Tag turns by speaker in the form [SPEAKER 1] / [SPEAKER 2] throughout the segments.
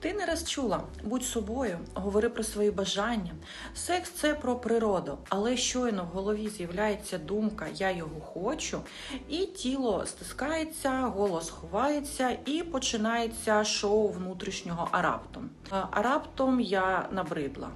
[SPEAKER 1] Ти не раз чула, будь собою, говори про свої бажання. Секс це про природу, але щойно в голові з'являється думка Я його хочу, і тіло стискається, голос ховається, і починається шоу внутрішнього а раптом. А раптом я набридла.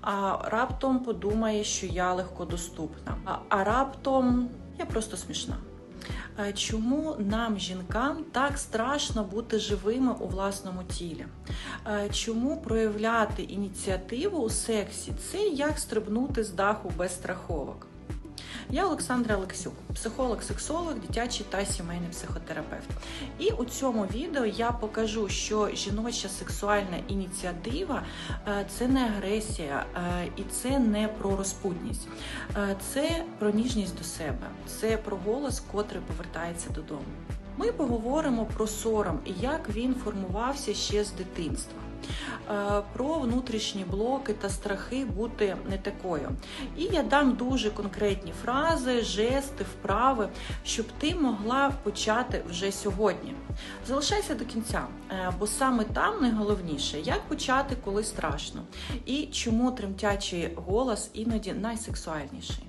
[SPEAKER 1] А раптом подумає, що я легкодоступна. А, раптом я просто смішна. Е, Чому нам, жінкам, так страшно бути живими у власному тілі? Е, Чому проявляти ініціативу у сексі це як стрибнути з даху без страховок? Я Олександра Олексюк, психолог-сексолог, дитячий та сімейний психотерапевт. І у цьому відео я покажу, що жіноча сексуальна ініціатива е, це не агресія е, і це не про розпутність, Е, це про ніжність до себе, це про голос, котрий повертається додому. Ми поговоримо про сором і як він формувався ще з дитинства. Е, Про внутрішні блоки та страхи бути не такою. І я дам дуже конкретні фрази, жести, вправи, щоб ти могла почати вже сьогодні. Залишайся до кінця, е, бо саме там найголовніше, як почати, коли страшно, і чому тремтячий голос іноді найсексуальніший.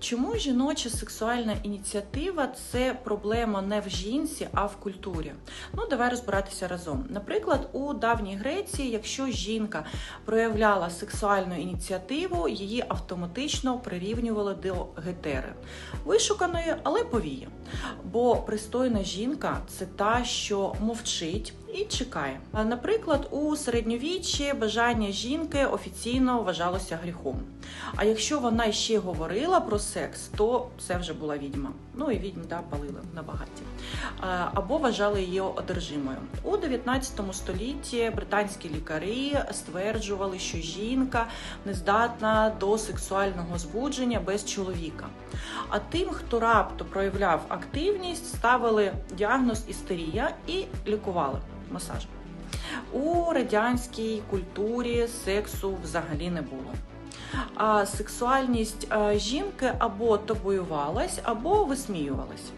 [SPEAKER 1] Чому жіноча сексуальна ініціатива це проблема не в жінці, а в культурі? Ну, давай розбиратися разом. Наприклад, у давній Греції, якщо жінка проявляла сексуальну ініціативу, її автоматично прирівнювали до гетери, вишуканої, але повії. Бо пристойна жінка це та, що мовчить. І чекає. Наприклад, у середньовіччі бажання жінки офіційно вважалося гріхом. А якщо вона ще говорила про секс, то це вже була відьма. Ну і відьм да, палили на багаті. Або вважали її одержимою. У 19 столітті британські лікарі стверджували, що жінка не здатна до сексуального збудження без чоловіка. А тим, хто раптом проявляв активність, ставили діагноз істерія і лікували масажем. У радянській культурі сексу взагалі не було. А сексуальність е, жінки або табуювалась, або висміювалась.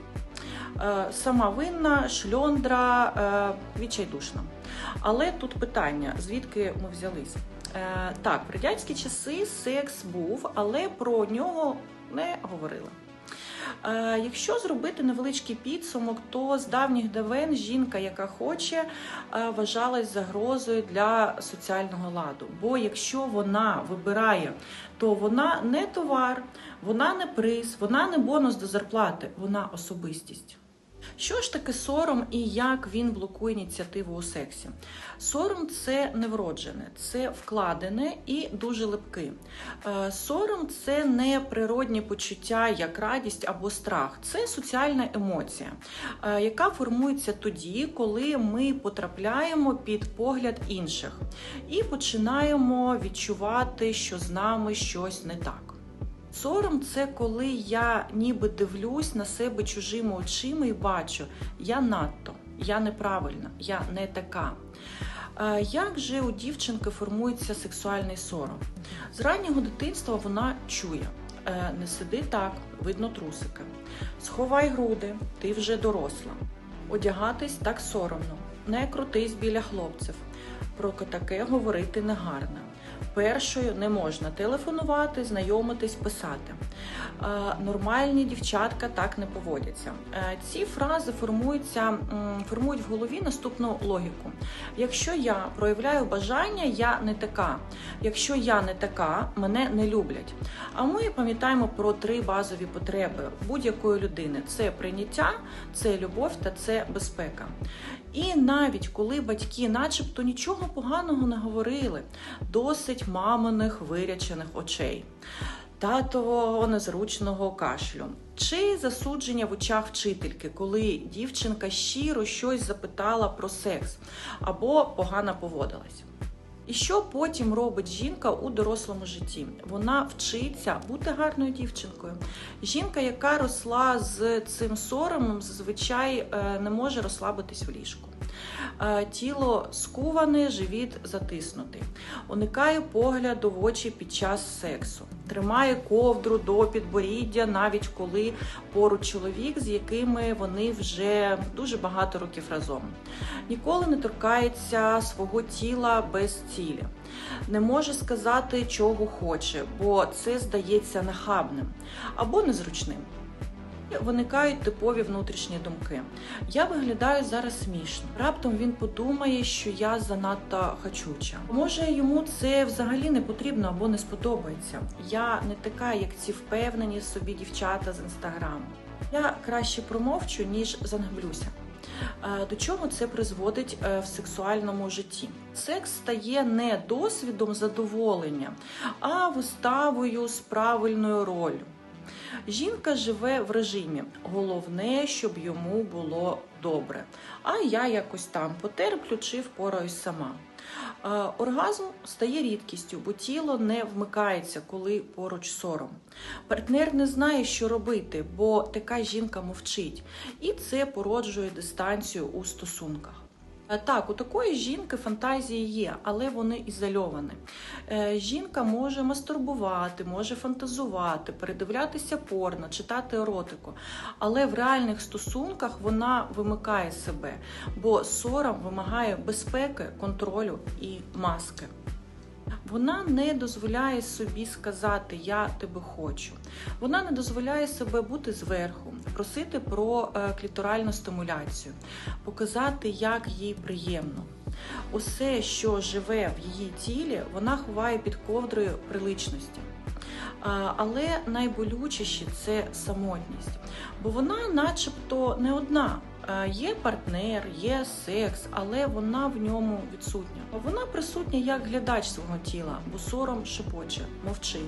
[SPEAKER 1] Е, Сама винна, шльондра, е, відчайдушна. Але тут питання: звідки ми взялись? Так, в радянські часи секс був, але про нього не говорили. Е, Якщо зробити невеличкий підсумок, то з давніх давен жінка, яка хоче, е, вважалась загрозою для соціального ладу. Бо якщо вона вибирає, то вона не товар, вона не приз, вона не бонус до зарплати, вона особистість. Що ж таке сором і як він блокує ініціативу у сексі? Сором це не вроджене, це вкладене і дуже липке. Е, Сором це не природні почуття, як радість або страх, це соціальна емоція, е, яка формується тоді, коли ми потрапляємо під погляд інших і починаємо відчувати, що з нами щось не так. Сором це коли я ніби дивлюсь на себе чужими очима і бачу, я надто, я неправильна, я не така. Як же у дівчинки формується сексуальний сором? З раннього дитинства вона чує: е, не сиди так, видно трусики. Сховай груди, ти вже доросла. Одягатись так соромно, не крутись біля хлопців. Про таке говорити негарно. Першою не можна телефонувати, знайомитись, писати. Е, Нормальні дівчатка так не поводяться. Е, Ці фрази формуються, формують в голові наступну логіку. Якщо я проявляю бажання, я не така. Якщо я не така, мене не люблять. А ми пам'ятаємо про три базові потреби будь-якої людини: це прийняття, це любов та це безпека. І навіть коли батьки, начебто, нічого поганого не говорили, досить маминих вирячених очей, татового незручного кашлю чи засудження в очах вчительки, коли дівчинка щиро щось запитала про секс або погано поводилась. І що потім робить жінка у дорослому житті? Вона вчиться бути гарною дівчинкою. Жінка, яка росла з цим соромом, зазвичай е, не може розслабитись в ліжку. Е, Тіло скуване, живіт затиснутий. Уникає погляду в очі під час сексу. Тримає ковдру до підборіддя, навіть коли поруч чоловік, з якими вони вже дуже багато років разом. Ніколи не торкається свого тіла без цілі. Не може сказати, чого хоче, бо це здається нахабним або незручним. Виникають типові внутрішні думки. Я виглядаю зараз смішно. Раптом він подумає, що я занадто хачуча. Може, йому це взагалі не потрібно або не сподобається. Я не така, як ці впевнені собі дівчата з інстаграму. Я краще промовчу, ніж занглюся. Е, До чого це призводить е, в сексуальному житті? Секс стає не досвідом задоволення, а виставою з правильною ролью. Жінка живе в режимі. Головне, щоб йому було добре. А я якось там потерплю чи впораюсь сама. Е, Оргазм стає рідкістю, бо тіло не вмикається, коли поруч сором. Партнер не знає, що робити, бо така жінка мовчить, і це породжує дистанцію у стосунках. Е, Так, у такої жінки фантазії є, але вони ізольовані. Е, Жінка може мастурбувати, може фантазувати, передивлятися порно, читати еротику. Але в реальних стосунках вона вимикає себе, бо сором вимагає безпеки, контролю і маски. Вона не дозволяє собі сказати Я тебе хочу. Вона не дозволяє себе бути зверху, просити про е, кліторальну стимуляцію, показати, як їй приємно. Усе, що живе в її тілі, вона ховає під ковдрою приличності. Але найболючіші це самотність, бо вона, начебто, не одна. Е, Є партнер, є секс, але вона в ньому відсутня. Вона присутня як глядач свого тіла, бо сором шепоче, мовчи,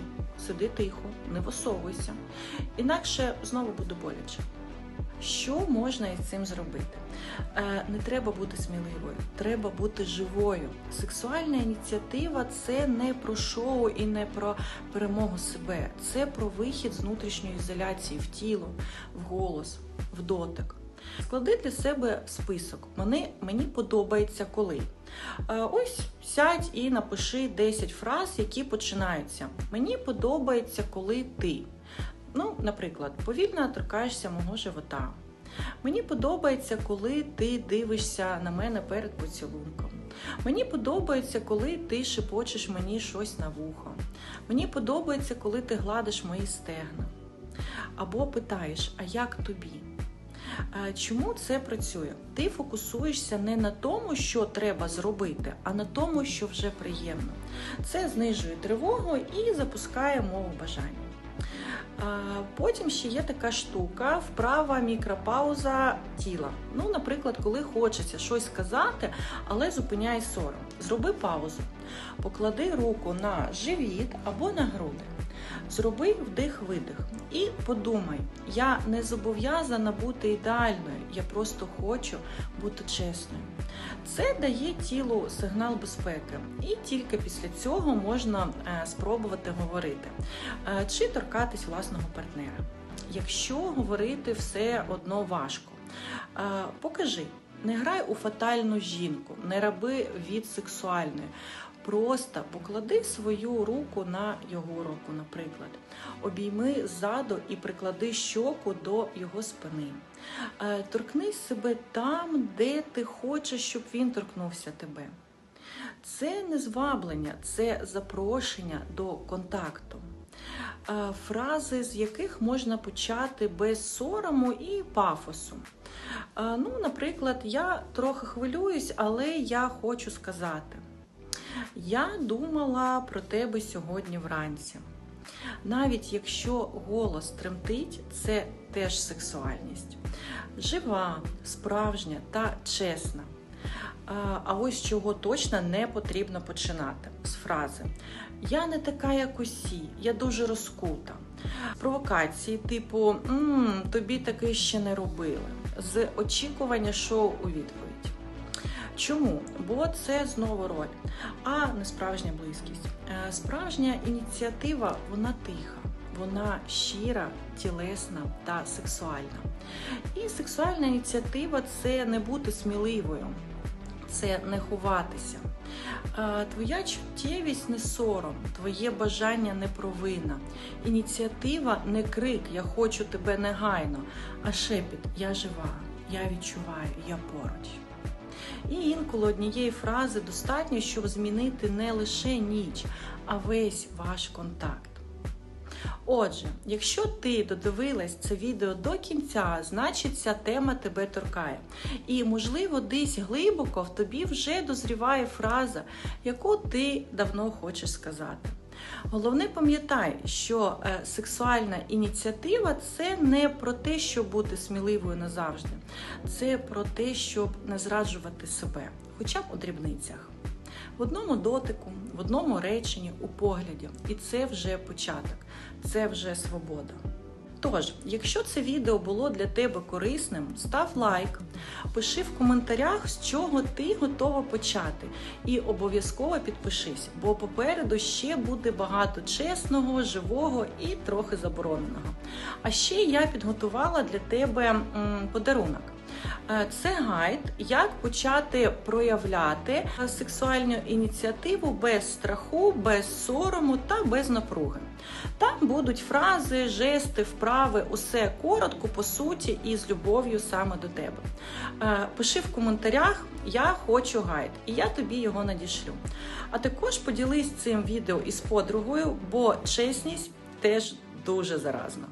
[SPEAKER 1] сиди тихо, не висовуйся. Інакше знову буде боляче. Що можна із цим зробити? Е, Не треба бути сміливою, треба бути живою. Сексуальна ініціатива це не про шоу і не про перемогу себе. Це про вихід з внутрішньої ізоляції в тіло, в голос, в дотик. Склади для себе список. Мені, подобається коли. Е, Ось сядь і напиши 10 фраз, які починаються. Мені подобається, коли ти. Ну, наприклад, повільно торкаєшся мого живота. Мені подобається, коли ти дивишся на мене перед поцілунком. Мені подобається, коли ти шепочеш мені щось на вухо. Мені подобається, коли ти гладиш мої стегна. Або питаєш, а як тобі? Чому це працює? Ти фокусуєшся не на тому, що треба зробити, а на тому, що вже приємно. Це знижує тривогу і запускає мову бажання. Потім ще є така штука, вправа мікропауза тіла. Ну, наприклад, коли хочеться щось сказати, але зупиняє сором. Зроби паузу, поклади руку на живіт або на груди. Зроби вдих-видих і подумай, я не зобов'язана бути ідеальною, я просто хочу бути чесною. Це дає тілу сигнал безпеки, і тільки після цього можна е, спробувати говорити е, чи торкатись власного партнера. Якщо говорити все одно важко, е, покажи. Не грай у фатальну жінку, не раби від сексуальної. Просто поклади свою руку на його руку, наприклад. Обійми ззаду і приклади щоку до його спини. Е, Торкнись себе там, де ти хочеш, щоб він торкнувся тебе. Це не зваблення, це запрошення до контакту. Е, Фрази, з яких можна почати без сорому і пафосу. Е, Ну, наприклад, я трохи хвилююсь, але я хочу сказати. Я думала про тебе сьогодні вранці. Навіть якщо голос тремтить, це теж сексуальність. Жива, справжня та чесна. А, ось чого точно не потрібно починати з фрази Я не така, як усі, я дуже розкута. Провокації, типу «М, тобі таке ще не робили, з очікування шоу у відповідь. Чому? Бо це знову роль, а не справжня близькість. Е, Справжня ініціатива вона тиха, вона щира, тілесна та сексуальна. І сексуальна ініціатива це не бути сміливою, це не ховатися. Е, Твоя чуттєвість не сором, твоє бажання не провина. Ініціатива не крик Я хочу тебе негайно, а шепіт Я жива, я відчуваю, я поруч. І інколи однієї фрази достатньо, щоб змінити не лише ніч, а весь ваш контакт. Отже, якщо ти додивилась це відео до кінця, значить ця тема тебе торкає. І, можливо, десь глибоко в тобі вже дозріває фраза, яку ти давно хочеш сказати. Головне пам'ятай, що е, сексуальна ініціатива це не про те, щоб бути сміливою назавжди, це про те, щоб не зраджувати себе, хоча б у дрібницях. В одному дотику, в одному реченні, у погляді. І це вже початок, це вже свобода. Тож, якщо це відео було для тебе корисним, став лайк, пиши в коментарях, з чого ти готова почати, і обов'язково підпишись, бо попереду ще буде багато чесного, живого і трохи забороненого. А ще я підготувала для тебе подарунок. Е, Це гайд, як почати проявляти сексуальну ініціативу без страху, без сорому та без напруги. Там будуть фрази, жести, вправи, усе коротко, по суті, і з любов'ю саме до тебе. Е, Пиши в коментарях, я хочу гайд, і я тобі його надішлю. А також поділись цим відео із подругою, бо чесність теж дуже заразна.